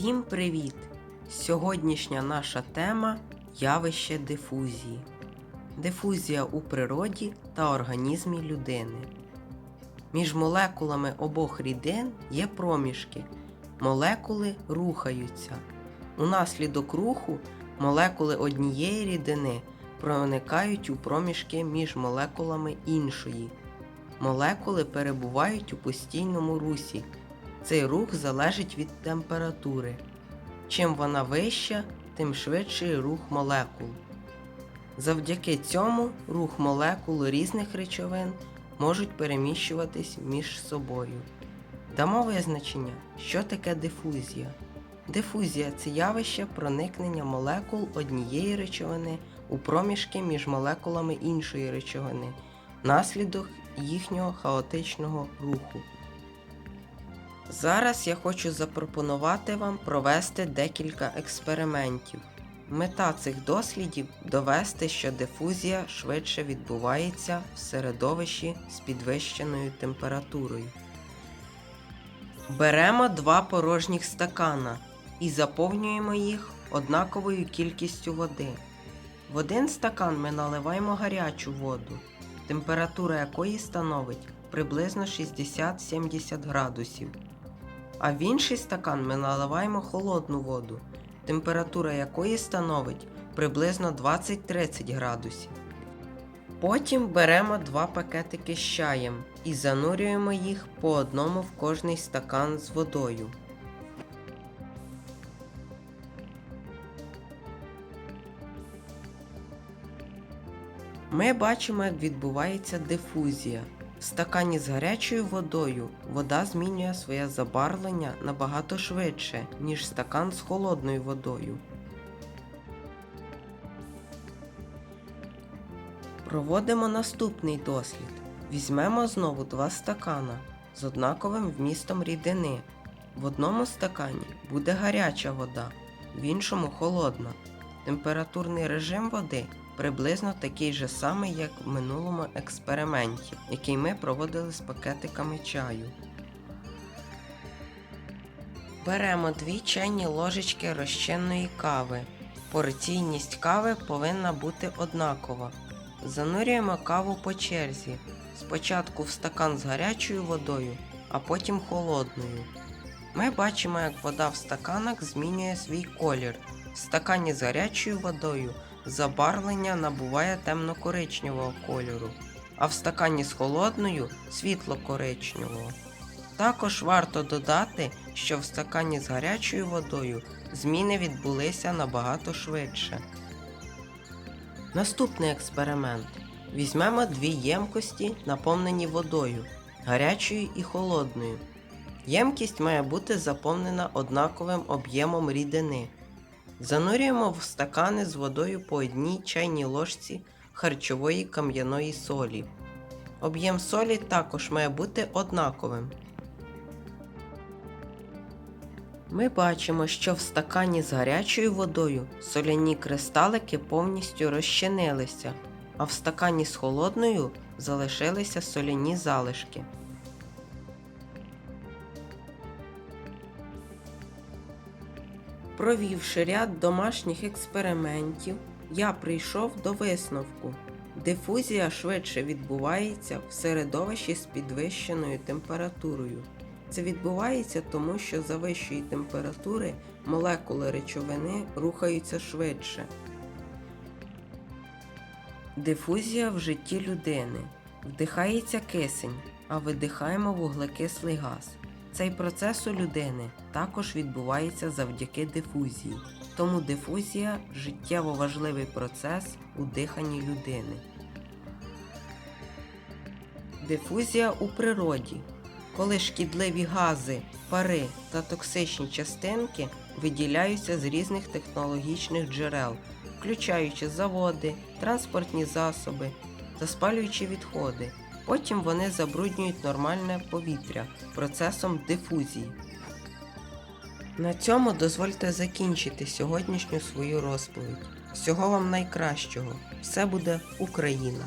Всім привіт! Сьогоднішня наша тема явище дифузії. Дифузія у природі та організмі людини. Між молекулами обох рідин є проміжки. Молекули рухаються. Унаслідок руху молекули однієї рідини проникають у проміжки між молекулами іншої. Молекули перебувають у постійному русі. Цей рух залежить від температури. Чим вона вища, тим швидший рух молекул. Завдяки цьому рух молекул різних речовин можуть переміщуватись між собою. Дамо визначення, що таке дифузія. Дифузія це явище проникнення молекул однієї речовини у проміжки між молекулами іншої речовини, наслідок їхнього хаотичного руху. Зараз я хочу запропонувати вам провести декілька експериментів. Мета цих дослідів довести, що дифузія швидше відбувається в середовищі з підвищеною температурою. Беремо два порожніх стакана і заповнюємо їх однаковою кількістю води. В один стакан ми наливаємо гарячу воду, температура якої становить приблизно 60-70 градусів. А в інший стакан ми наливаємо холодну воду, температура якої становить приблизно 20-30 градусів. Потім беремо два пакетики з чаєм і занурюємо їх по одному в кожний стакан з водою. Ми бачимо, як відбувається дифузія. В стакані з гарячою водою вода змінює своє забарвлення набагато швидше, ніж стакан з холодною водою. Проводимо наступний дослід. Візьмемо знову два стакана з однаковим вмістом рідини. В одному стакані буде гаряча вода, в іншому холодна. Температурний режим води приблизно такий же самий, як в минулому експерименті, який ми проводили з пакетиками чаю. Беремо дві чайні ложечки розчинної кави. Порційність кави повинна бути однакова. Занурюємо каву по черзі. Спочатку в стакан з гарячою водою, а потім холодною. Ми бачимо, як вода в стаканах змінює свій колір. В стакані з гарячою водою забарвлення набуває темно-коричневого кольору, а в стакані з холодною світло-коричневого. Також варто додати, що в стакані з гарячою водою зміни відбулися набагато швидше. Наступний експеримент. Візьмемо дві ємкості, наповнені водою, гарячою і холодною. Ємкість має бути заповнена однаковим об'ємом рідини. Занурюємо в стакани з водою по одній чайній ложці харчової кам'яної солі. Об'єм солі також має бути однаковим. Ми бачимо, що в стакані з гарячою водою соляні кристалики повністю розчинилися, а в стакані з холодною залишилися соляні залишки. Провівши ряд домашніх експериментів, я прийшов до висновку. Дифузія швидше відбувається в середовищі з підвищеною температурою. Це відбувається тому, що за вищої температури молекули речовини рухаються швидше. Дифузія в житті людини. Вдихається кисень, а видихаємо вуглекислий газ. Цей процес у людини також відбувається завдяки дифузії. Тому дифузія життєво важливий процес у диханні людини. Дифузія у природі. Коли шкідливі гази, пари та токсичні частинки виділяються з різних технологічних джерел, включаючи заводи, транспортні засоби та спалюючі відходи. Потім вони забруднюють нормальне повітря процесом дифузії. На цьому дозвольте закінчити сьогоднішню свою розповідь. Всього вам найкращого. Все буде Україна!